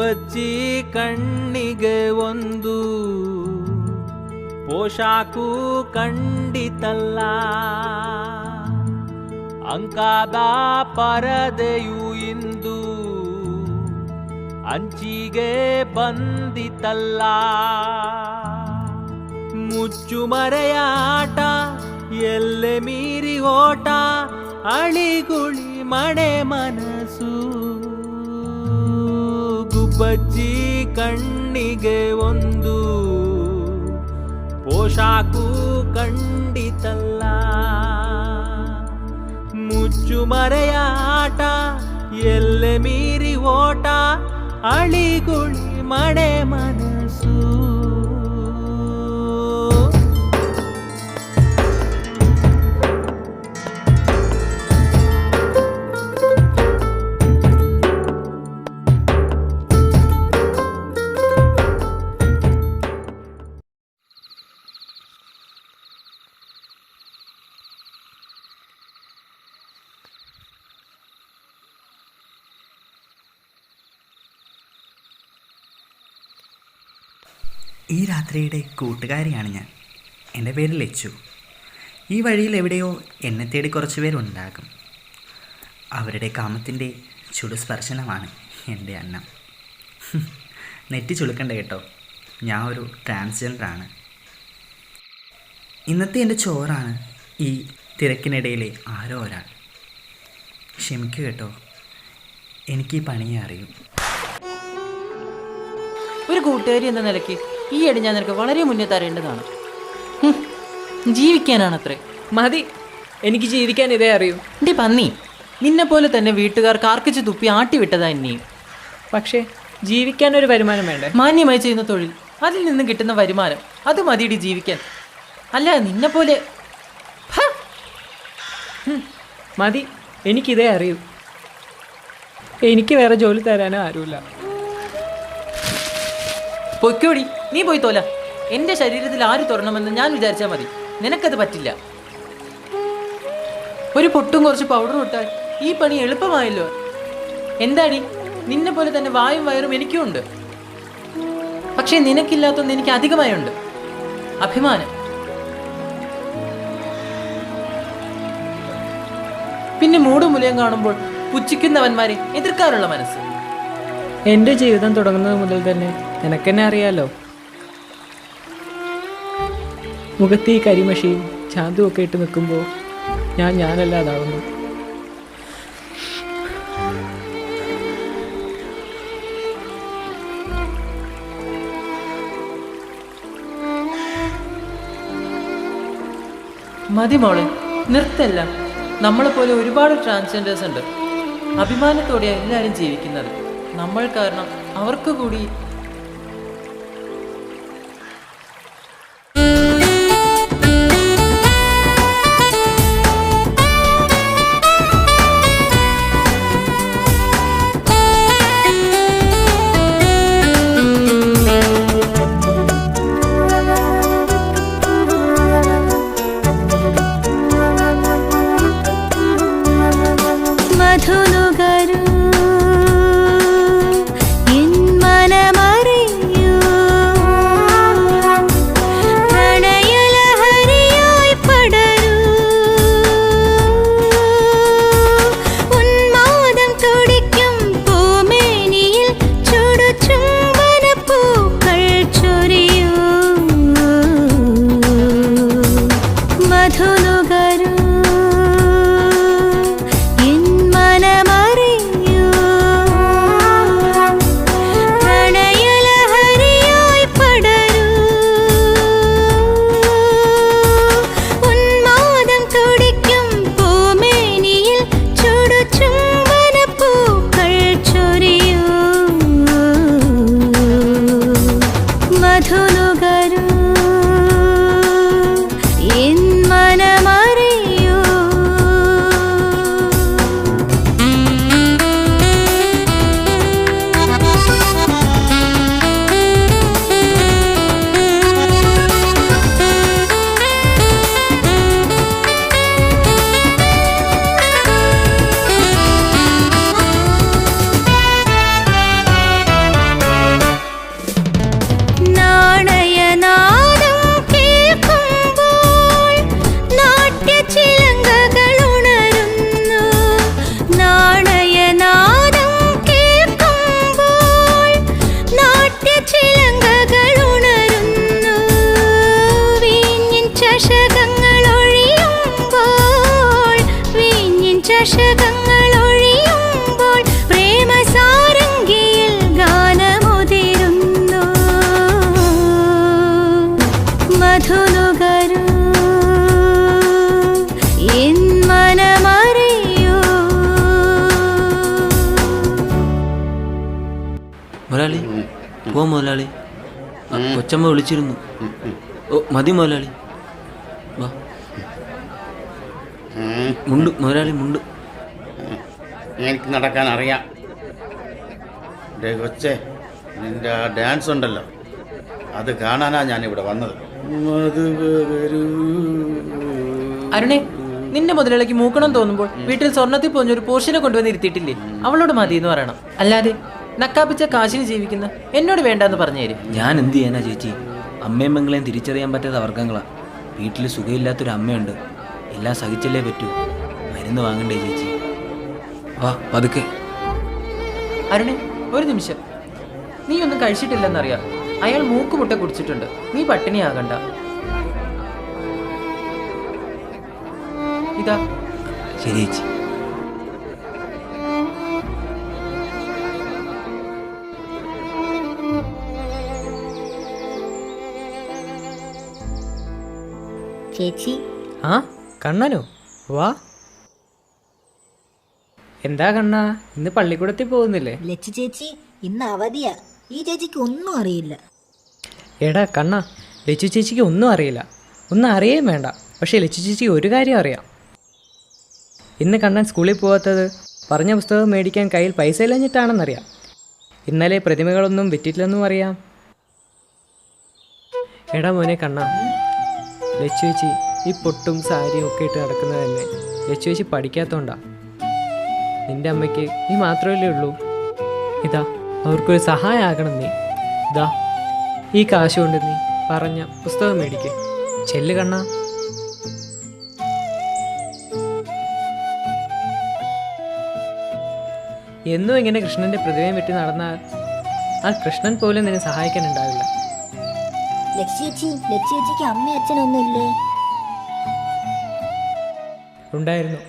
ಗುಬ್ಬಚ್ಚಿ ಕಣ್ಣಿಗೆ ಒಂದು ಪೋಷಾಕು ಕಂಡಿತಲ್ಲ ಅಂಕಾದ ಪರದೆಯು ಇಂದು ಅಂಚಿಗೆ ಬಂದಿತಲ್ಲ. ಮುಚ್ಚು ಮರೆಯಾಟ, ಎಲ್ಲೆ ಮೀರಿ ಓಟ ಅಳಿಗುಳಿ ಮಣೆ ಮನಸ್ಸು ಬಜ್ಜಿ ಕಣ್ಣಿಗೆ ಒಂದು. ಪೋಷಾಕು ಕಂಡಿತಲ್ಲ ಮುಚ್ಚು ಮರೆಯ ಆಟ ಎಲ್ಲೆ ಮೀರಿ ಓಟ ಅಳಿಗುಳಿ ಮಣೆ ಮನೆ. രാത്രിയുടെ കൂട്ടുകാരിയാണ് ഞാൻ. എന്റെ പേര് ലച്ചു. ഈ വഴിയിൽ എവിടെയോ എന്നെ തേടി കുറച്ച് പേരുണ്ടാകും. അവരുടെ കാമത്തിന്റെ ചുടുസ്പർശനമാണ് എന്റെ അന്നം. നെറ്റി ചുളുക്കണ്ട കേട്ടോ. ഞാൻ ഒരു ട്രാൻസ്ജെൻഡറാണ്. ഇന്നത്തെ എന്റെ ചോറാണ് ഈ തിരക്കിനിടയിലെ ആരോ ഒരാൾ. ക്ഷമിക്കുക കേട്ടോ. എനിക്ക് ഈ പണിയെ അറിയും. ഒരു കൂട്ടുകാരി എന്ന നിലയ്ക്ക് ഈയിടെ ഞാൻ നിനക്ക് വളരെ മുന്നേ തരേണ്ടതാണ്. ജീവിക്കാനാണ് ജീവിക്കാനാണത്രേ. മതി. എനിക്ക് ജീവിക്കാൻ ഇതേ അറിയൂ. എന്റെ പന്നി നിന്നെ പോലെ തന്നെ വീട്ടുകാർ കാർക്കിച്ച് തുപ്പി ആട്ടിവിട്ടതാ എന്നെയും പക്ഷേ ജീവിക്കാൻ ഒരു വരുമാനം വേണ്ടേ? മാന്യമായി ചെയ്യുന്ന തൊഴിൽ അതിൽ നിന്ന് കിട്ടുന്ന വരുമാനം അത് മതിയിടി ജീവിക്കാൻ. അല്ല നിന്നെ പോലെ! മതി. എനിക്കിതേ അറിയൂ. എനിക്ക് വേറെ ജോലി തരാനോ ആരുമില്ല. പൊയ്ക്കോടി നീ പോയി തോല. എന്റെ ശരീരത്തിൽ ആര് തുറണമെന്ന് ഞാൻ വിചാരിച്ചാൽ മതി. നിനക്കത് പറ്റില്ല. ഒരു പൊട്ടും കുറച്ച് പൗഡറും ഇട്ടാൽ ഈ പണി എളുപ്പമായല്ലോ. എന്താടി? നിന്നെ പോലെ തന്നെ വായും വയറും എനിക്കും ഉണ്ട്. പക്ഷേ നിനക്കില്ലാത്തൊന്ന് എനിക്ക് അധികമായുണ്ട്. അഭിമാനം. പിന്നെ മൂടുമുലയം കാണുമ്പോൾ പുച്ഛിക്കുന്നവന്മാരെ എതിർക്കാറുള്ള മനസ്സ്. എന്റെ ജീവിതം തുടങ്ങുന്നത് മുതൽ തന്നെ നിനക്കെന്നെ അറിയാലോ. മുഖത്ത് ഈ കരിമഷിയും ചാന്തും ഒക്കെ ഇട്ട് നിൽക്കുമ്പോൾ ഞാൻ ഞാനല്ലാതാവുന്നു മതി മോളെ നിർത്തല്ല. നമ്മളെപ്പോലെ ഒരുപാട് ട്രാൻസ്ജെൻഡേഴ്സ് ഉണ്ട്. അഭിമാനത്തോടെയാണ് എല്ലാവരും ജീവിക്കുന്നത്. നമ്മൾ കാരണം അവർക്ക് കൂടി വിളിച്ചിരുന്നു. ഓ മതി മുതലാളി. വാ. മുണ്ട് മുതലാളി മുണ്ട്. എനിക്ക് നടക്കാൻ അറിയാം. കൊച്ചേ നിന്റെ ആ ഡാൻസ് ഉണ്ടല്ലോ. അത് കാണാനാ ഞാൻ ഇവിടെ വന്നത്. അരുണേ നിന്റെ മുതലാളിക്ക് മൂക്കണം തോന്നുമ്പോൾ വീട്ടിൽ സ്വർണത്തിൽ പോഞ്ഞൊരു പോർഷനെ കൊണ്ടുവന്ന് ഇരുത്തിയിട്ടില്ലേ? അവളോട് മതി എന്ന് പറയണം. അല്ലാതെ നക്കാപ്പിച്ച കാശിന് ജീവിക്കുന്ന എന്നോട് വേണ്ടെന്ന് പറഞ്ഞു തരും ഞാൻ എന്ത് ചെയ്യാനാ ചേച്ചി? അമ്മയും പെങ്ങളെയും തിരിച്ചറിയാൻ പറ്റാത്ത വർഗങ്ങളാണ് വീട്ടിൽ സുഖമില്ലാത്തൊരു അമ്മയുണ്ട്. എല്ലാം സഹിച്ചല്ലേ പറ്റൂ. മരുന്ന് വാങ്ങണ്ടേ ചേച്ചി? വാ പതുക്കെ. അരുണേ ഒരു നിമിഷം. നീ ഒന്നും കഴിച്ചിട്ടില്ലെന്നറിയാം. അയാൾ മൂക്കുമുട്ട കുടിച്ചിട്ടുണ്ട്. നീ പട്ടിണിയാകണ്ട. ഇതാ. ശരി ചേച്ചി. ചേച്ചി. ആ കണ്ണനോ വാ. എന്താ കണ്ണാ ഇന്ന് പള്ളിക്കൂടത്തിൽ പോകുന്നില്ലേ? ലച്ചു ചേച്ചി ഇന്ന് അവധിയാ. ഈ ചേച്ചിക്ക് ഒന്നും അറിയില്ല. എടാ കണ്ണ ലച്ചു ചേച്ചിക്ക് ഒന്നും അറിയില്ല. ഒന്നും അറിയേം വേണ്ട. പക്ഷേ ലച്ചു ചേച്ചി ഒരു കാര്യം അറിയാം. ഇന്ന് കണ്ണൻ സ്കൂളിൽ പോകാത്തത് പറഞ്ഞ പുസ്തകം മേടിക്കാൻ കയ്യിൽ പൈസ ഇല്ലഞ്ഞിട്ടാണെന്നറിയാം. ഇന്നലെ പ്രതിമകളൊന്നും വിറ്റിട്ടില്ലെന്നും അറിയാം. എടാ മോനെ കണ്ണ ലച്ചു ചേച്ചി ഈ പൊട്ടും സാരിയും ഒക്കെ ഇട്ട് നടക്കുന്നത് തന്നെ. ലച്ചു ചേച്ചി പഠിക്കാത്തോണ്ടാ. നിന്റെ അമ്മയ്ക്ക് നീ മാത്രമല്ലേ ഉള്ളൂ? ഇതാ അവർക്കൊരു സഹായമാകണം നീ. ഇതാ ഈ കാശ് കൊണ്ട് നീ പറഞ്ഞ പുസ്തകം മേടിക്ക്. ചെല്ല് കണ്ണ. എന്നും ഇങ്ങനെ കൃഷ്ണന്റെ പ്രതിമയും വെട്ടി നടന്നാൽ ആ കൃഷ്ണൻ പോലും നിന്നെ സഹായിക്കാനുണ്ടാവില്ല. ലച്ചു ചേച്ചി ലച്ചു ചേച്ചിക്ക് അമ്മയും അച്ഛനൊന്നും ഇല്ലേ ഉണ്ടായിരുന്നു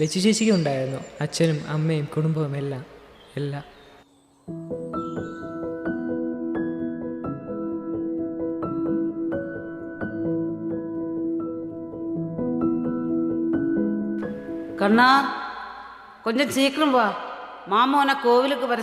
ലച്ചു ചേച്ചിക്ക് ഉണ്ടായിരുന്നു അച്ഛനും അമ്മയും കുടുംബവും എല്ലാം എല്ലാം கண்ணா கொஞ்சம் சீக்கிரம் வா மாமா உன்னை கோவிலுக்கு வர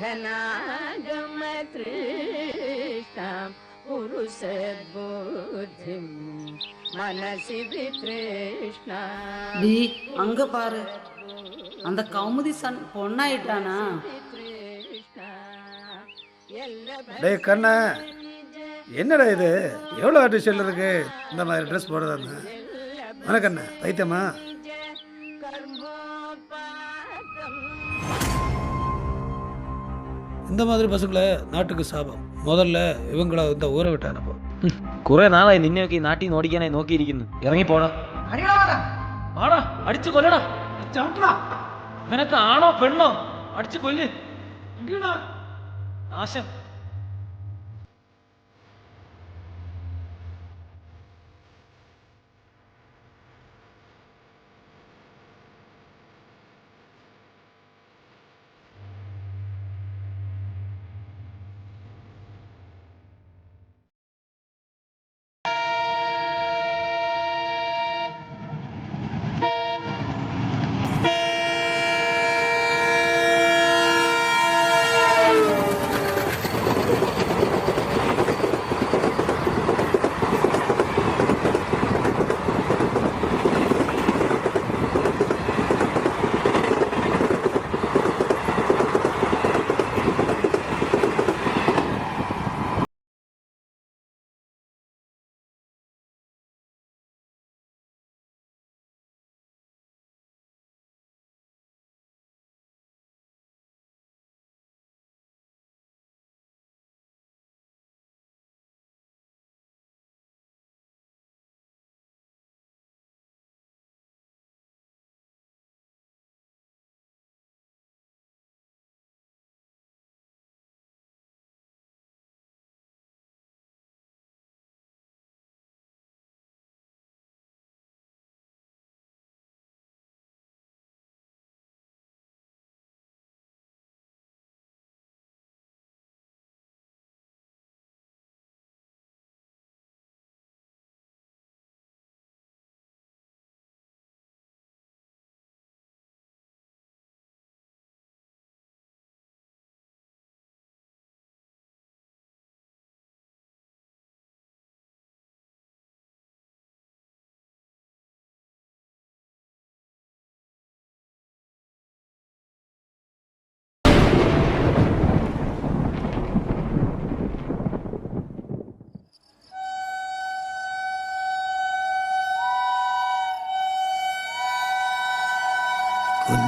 சொன்னா டி அங்க பாரு. அந்த கௌமுதி சன் பொண்ணாயிட்டானா? டேய் கண்ணா என்னடா இது? எவ்வளோ ஆர்டிஸ்டில் இருக்கு? இந்த மாதிரி ட்ரெஸ் போடுறதான்னு. வணக்கண்ணா பைத்தியமா? இந்த மாதிரி பசங்களை நாட்டுக்கு சாபம் முதல்ல இவங்கள இந்த ஊரை விட்டு அனுப்பும் കുറെ നാളായി നിന്നെയൊക്കെ ഈ നാട്ടിൽ നിന്ന് ഓടിക്കാനായി നോക്കിയിരിക്കുന്നു ഇറങ്ങിപ്പോടാ ആടാ അടിച്ചു കൊല്ലടാ നിനക്ക് ആണോ പെണ്ണോ അടിച്ചു കൊല്ല്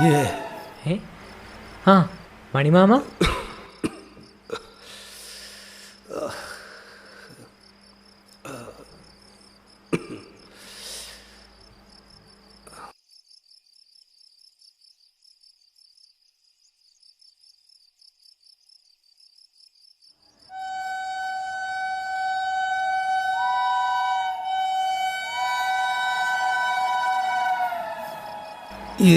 നാശം മണിമാമ?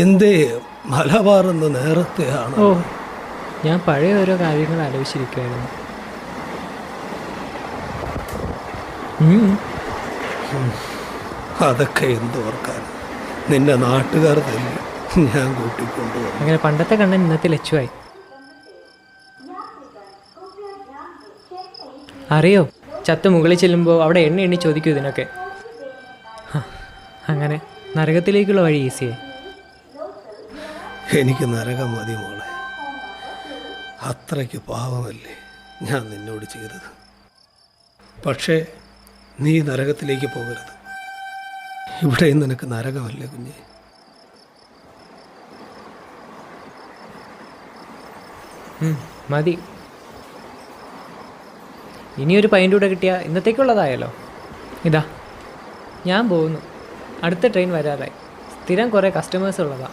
എന്തേ? മലബാറെന്ന് നേരത്തെയാണ്. ഓ ഞാൻ പഴയ ഓരോ കാര്യങ്ങൾ ആലോചിച്ചിരിക്കുകയായിരുന്നു. അതൊക്കെ എന്തോർക്കാൻ നിന്റെ നാട്ടുകാർ തന്നെ ഞാൻ കൂട്ടിക്കൊണ്ടുപോകും അങ്ങനെ പണ്ടത്തെ കണ്ണൻ ഇന്നത്തെ ലച്ചുവായി. അറിയോ? ചത്ത് മുകളിൽ ചെല്ലുമ്പോൾ അവിടെ എണ്ണ എണ്ണി ചോദിക്കൂ ഇതിനൊക്കെ. അങ്ങനെ നരകത്തിലേക്കുള്ള വഴി ഈസിയായി. എനിക്ക് നരകം മതി മോളെ. അത്രയ്ക്ക് പാവമല്ലേ ഞാൻ നിന്നോട് ചെയ്തത്? പക്ഷേ നീ നരകത്തിലേക്ക് പോകരുത്. ഇവിടെയും നിനക്ക് നരകമല്ലേ കുഞ്ഞെ? മതി. ഇനിയൊരു പൈന്റെ കൂടെ കിട്ടിയാൽ ഇന്നത്തേക്കുള്ളതായല്ലോ. ഇതാ ഞാൻ പോകുന്നു. അടുത്ത ട്രെയിൻ വരാറായി. സ്ഥിരം കുറേ കസ്റ്റമേഴ്സ് ഉള്ളതാ.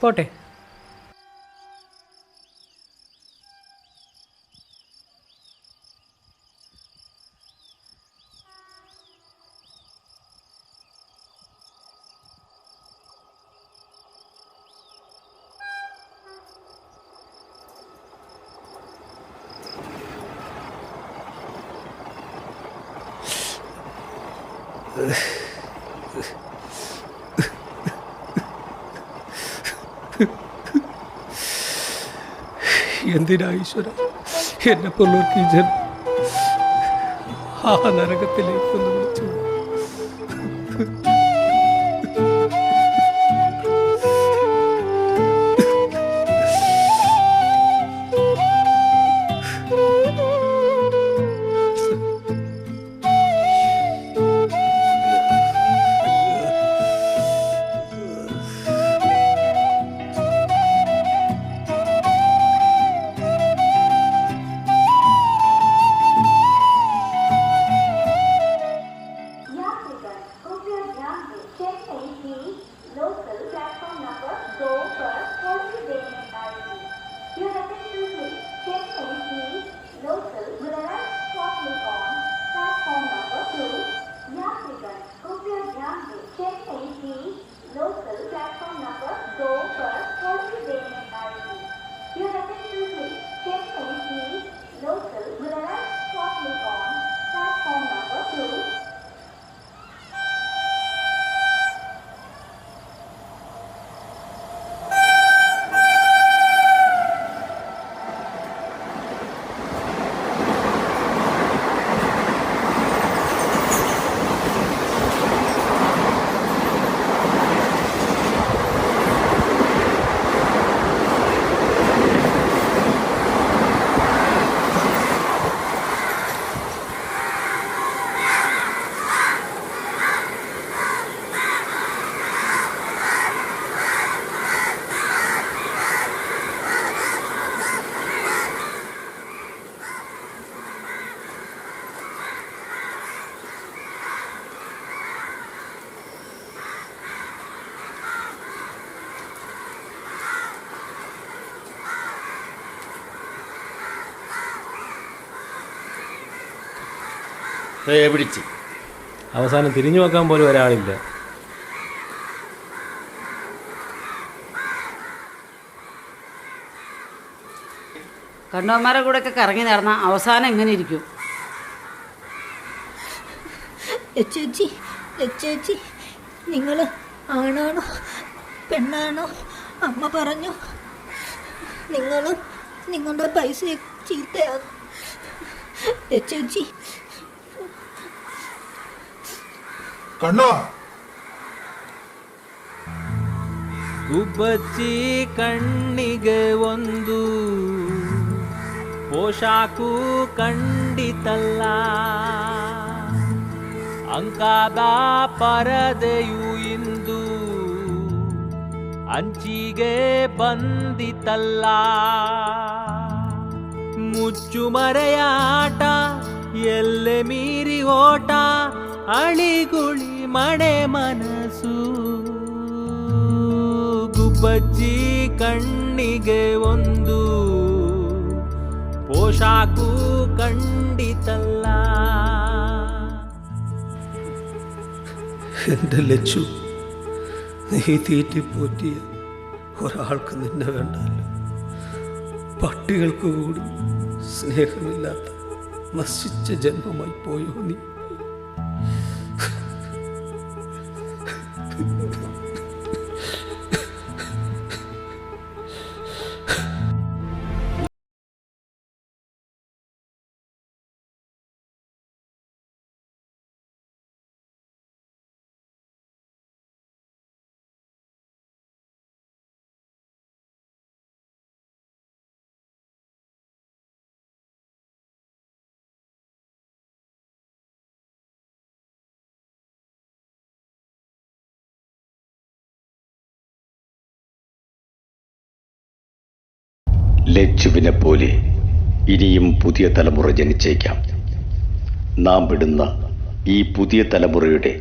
പോട്ടെ എന്തിനാ ഈശ്വര? എന്നെ ജന്മം ആ നരകത്തിലേക്കൊന്ന് വിളിച്ചു. പിടിച്ച്. അവസാനം തിരിഞ്ഞു നോക്കാൻ പോലും ഒരാളില്ല. കണ്ടവന്മാരെ കൂടെ ഒക്കെ കറങ്ങി നടന്ന അവസാനം എങ്ങനെ ഇരിക്കും. നിങ്ങൾ ആണാണോ പെണ്ണാണോ അമ്മ പറഞ്ഞു നിങ്ങൾ നിങ്ങളുടെ പൈസ ചീത്തയാണ് ലച്ചുവച്ചി ಕಣ್ಣ. ಗುಬ್ಬಚ್ಚಿ ಕಣ್ಣಿಗೆ ಒಂದು ಪೋಷಾಕು ಕಂಡಿತಲ್ಲ ಅಂಕಾದ ಪರದೆಯು ಇಂದು ಅಂಚಿಗೆ ಬಂದಿತಲ್ಲ. ಮುಚ್ಚು ಮರೆಯಾಟ, ಎಲ್ಲೆ ಮೀರಿ ಓಟ ಅಳಿಗುಳಿ ಮಣೆ ಮನಸ್ಸು ಗುಬ್ಬಚ್ಚಿ ಕಣ್ಣಿಗೆ ಒಂದು പോഷാക്കു കണ്ടിത്തല്ല എൻ്റെ ലച്ചു നീ തീറ്റിപ്പോറ്റിയ ഒരാൾക്ക് നിന്നെ വേണ്ടല്ലോ പട്ടികൾക്ക് കൂടി സ്നേഹമില്ലാത്ത നശിച്ച ജന്മമായി പോയോ നീ ലച്ചുവിനെ പോലെ ഇനിയും പുതിയ തലമുറ ജനിച്ചേക്കാം. നാം വിടുന്ന ഈ പുതിയ തലമുറയുടെ